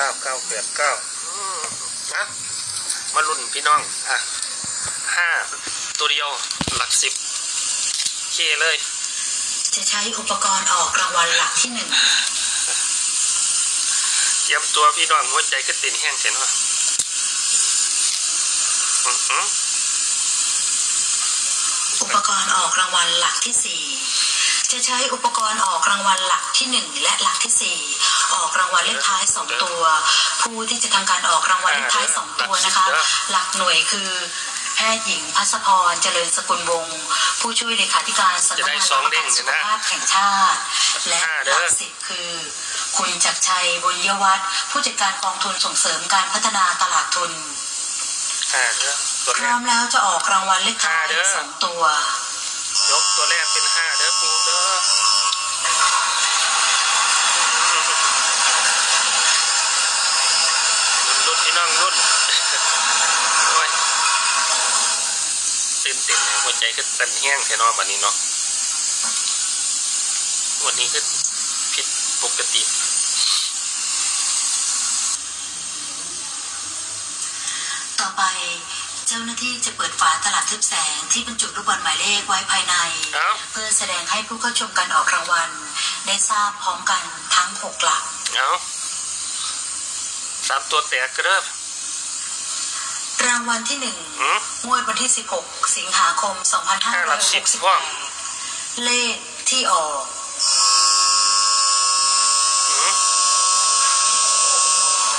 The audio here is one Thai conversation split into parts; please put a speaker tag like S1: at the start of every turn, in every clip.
S1: ก้าเก้าแปดเก้านะมาลุ่นพี่น้องอะห้าตัวเดียวหลักสิบเคเลย
S2: จะใช้อุปกรณ์ออกรางวัลหลักที่หนึ่ง
S1: เตรียมตัวพี่น้องหัวใจก็ตินแห้งเห็นวะอื้อหือ
S2: อุปกรณ์ออกรางวัลหลักที่สี่จะใช้อุปกรณ์ออกรางวัลหลักที่หนึ่งและหลักที่สี่ ออกรางวัลเลขท้ายสองตัว ผู้ที่จะทำการออกรางวัลเลขท้ายสองตัวนะคะ หลักหน่วยคือแพทย์หญิงพัสพรเจริญสกุลวงศ์ผู้ช่วยเลขาธิการสำนักงานประกันสุขภาพแห่งชาติ และหลักสิบคือ คุณจักรชัยบุญยวัฒน์ผู้จัดการกองทุนส่งเสริมการพัฒนาตลาดทุน
S1: ห้าเด้อตัว
S2: พ
S1: แร
S2: ร้อกมแล้วจะออกรางวัลเลขท้าย
S1: อ่าเด้อ
S2: สองตัว
S1: ยกตัวแรกเป็น ใจก็เต้นแห้งแค่นอนวันนี้เนาะวันนี้ก็ผิดปกติ
S2: ต่อไปเจ้าหน้าที่จะเปิดฝาตลับทึบแสงที่บรรจุลูกบอลหมายเลขไว้ภายใน
S1: เอ้า
S2: เพื่อแสดงให้ผู้เข้าชมการออกรางวัลได้ทราบพร้อมกันทั้งหกหลัก
S1: เอาสามตัวแตกก็เริ่ม
S2: รางวัลที่หนึ่ง
S1: อืม
S2: งวดวันที่ 16 สิงหาคม
S1: ห้าหลักสิบพ่อ
S2: 2568 เลขที่ออก
S1: อืม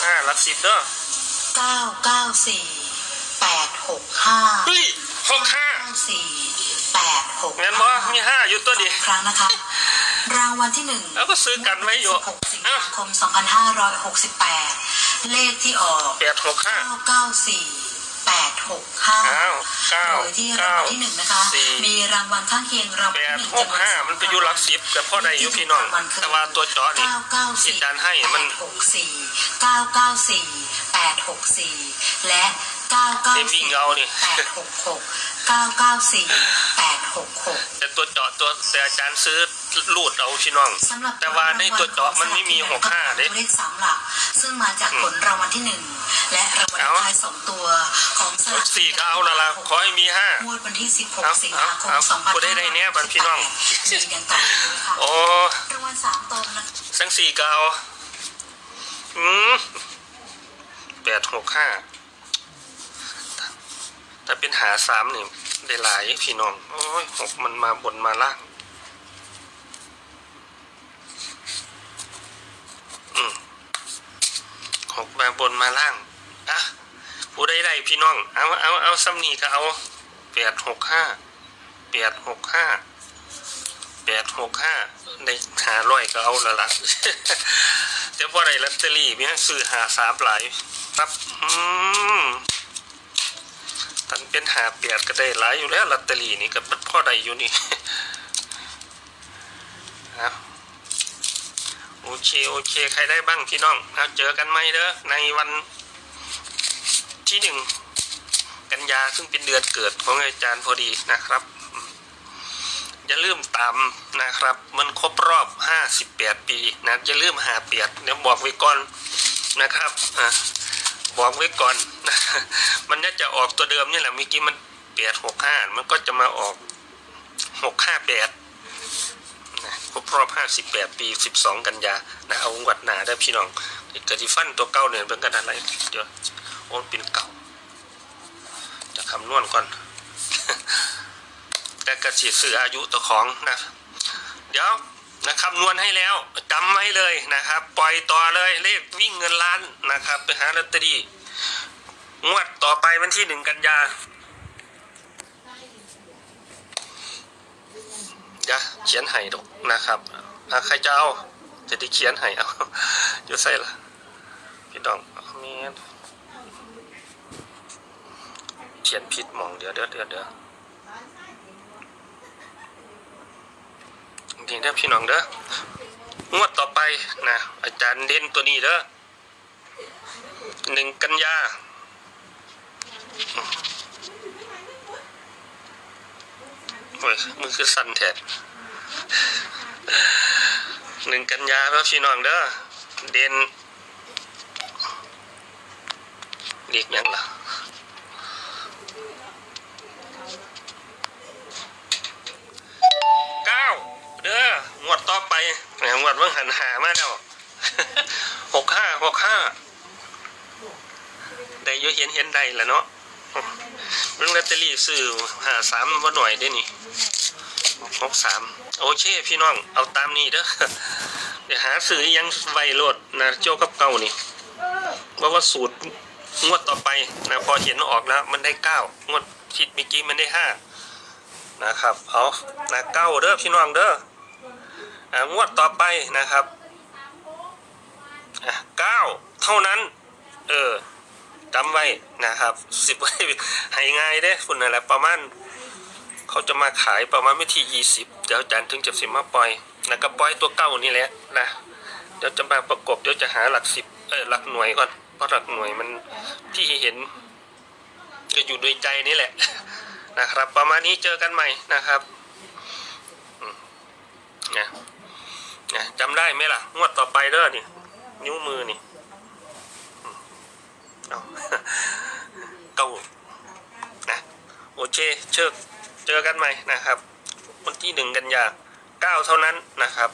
S1: ห้าหลักสิบเด้อ
S2: 994 865
S1: เฮ้ยหกห้า
S2: 94 865
S1: งั้นบ่มีห้าอยู่ตัวเดียว
S2: ครั้งนะคะ รางวัลที่หนึ่ง
S1: แล้วก็ซื้อกันไว้อยู่
S2: 16สิงหาคม 2568 เลขที่ออก
S1: แปดหกห้า
S2: 994
S1: อ้าว
S2: 865
S1: เก้า
S2: โดยที่รางวัลที่หนึ่งนะคะ
S1: สี่
S2: มีรางวัลข้างเคียงรางวั
S1: แป
S2: ล
S1: ด
S2: ที่หนึ่ง
S1: หกห้ามันไปอยู่หลักสิบกับพ่อใดอยู่พี่น้อง แต่ว่าตัวจอนี่
S2: 994
S1: ที่จานให้มัน
S2: 864 994 864และ
S1: เต็มวิ่ง
S2: 994
S1: เอานี่
S2: 866 994 866
S1: อาจารย์ซื้อรูดเอาพี่น้อง
S2: สำหรับ
S1: แต่ว่าในตัวเจาะมันไม่มีหกห้าเด้
S2: ตัวเลขสามหลัก ซึ่งมาจากผลรางวัลที่หนึ่งและรางวัลเลขท้ายสองตัวของสลาก
S1: สี่ก็เอาละละขอให้มีห้า ง
S2: วดวันที่
S1: เอา
S2: 16สิงหาคม
S1: เอาเอาผู้ใดได้แน่บัดพี่น้อง
S2: มีดังต่อไปนี้ค่ะ
S1: โอ้
S2: รางวัลสามตนนะ
S1: สังสี่ก็เอาอืมแปดหกห้าถ้าเป็นหาสามนี่ได้หลายพี่น้อง โอ้ยหกมันมาบนมาล่าง อืม หกมาบนมาล่างอะผู้ใดได้พี่น้อง เอาเอาเอาซ้ำนี่ก็เอาแปดหกห้าแปดหกห้าแปดหกห้าได้หาร้อยก็เอาละละเดี๋ยวพอได้ลอตเตอรี่มีให้ซื้อหาสามหลายครับอืมตันเป็นหาเปียดก็ได้หลายอยู่แล้วลอตเตอรี่นี่ก็พ่อได้อยู่นี่เอาโอ เคโอเค ใครได้บ้างพี่น้องเอาเจอกันไหมเด้อในวันที่หนึ่งกันยาซึ่งเป็นเดือนเกิดของอาจารย์พอดีนะครับ อย่าลืมตามนะครับ มันครบรอบ 58 ปีนะอย่าลืมหาเปียดเดี๋ยวบอกไว้ก่อนนะครับอะบอกไว้ก่อนนะมันน่าจะออกตัวเดิมนี่แหละเมื่อกี้มันเปียด65มันก็จะมาออก658นะคร รอบ 58 ปี 12 กันยานะเอางวัดหนาได้พี่น้องเกิดที่ฟันตัวเก้าเนี่ยเป็นกันอะไรเดี๋ยวโอนเป็นเก่า จะคำนวณก่อนแต่กระสีสื่ออายุตัวของนะ เดี๋ยวนะคำนวณให้แล้วจำไว้เลยนะครับ ปล่อยต่อเลยเลขวิ่งเงินล้านนะครับ ไปหาลอตเตอรี่งวดต่อไปวันที่หนึ่งกันยา เดี๋ยวเขียนให้ดอกนะครับใครจะเอาจะได้เขียนให้เอาอยู่ใส่ละพี่น้องมีเขียนผิดหมองเดี๋ยวเดี๋ยวเดี๋ยวเดี๋ยวดีเด้พี่น้องเด้องวดต่อไปนะอาจารย์เด่นตัวนี้เด้อหนึ่งกันยา โอ้ยมือคือสั่นแทนหนึ่งกันยาแล้วพี่น้องเด้อเด่นเรียกยังล่ะเก้าเด้องวดต่อไปแหมงวดว่างหันหามาแล้วหกห้าหกห้าได้เยอะเห็นเห็นได้แล้วเนาะ เรื่องลอตเตอรี่ซื้อหาสามว่าหน่อยได้นี่หกสามโอเคพี่น้องเอาตามนี้เด้อเดี๋ยวหาซื้อยังไวโลดนะโจ้กับเก่านี่ว่าว่าสูตรงวดต่อไปนะพอเห็นออกแล้วมันได้เก้างวดผิดเมื่อกี้มันได้ห้านะครับเอานะเก้าเด้อพี่น้องเด้องวดต่อไปนะครับเก้าเท่านั้น เออ จำไว้นะครับสิบไว้ให้ง่ายเด้คุณนั่นแหละประมาณเขาจะมาขายประมาณวิธียี่สิบเดี๋ยวอาจารย์ถึงจะสิมาปล่อยนะก็ปล่อยตัวเก้านี่แหละนะเดี๋ยวจะมาประกบเดี๋ยวจะหาหลักสิบเออหลักหน่วยก่อนเพราะหลักหน่วยมันที่เห็นก็อยู่ด้วยใจนี่แหละนะครับ ประมาณนี้เจอกันใหม่นะครับนะนะจำได้ไหมล่ะ งวดต่อไปเด้อนี่นิ้วมือนี่อืมเอา เก้านะโอ เคเชิญเจอกันใหม่นะครับ วันที่หนึ่งกันยาเก้าเท่านั้นนะครับ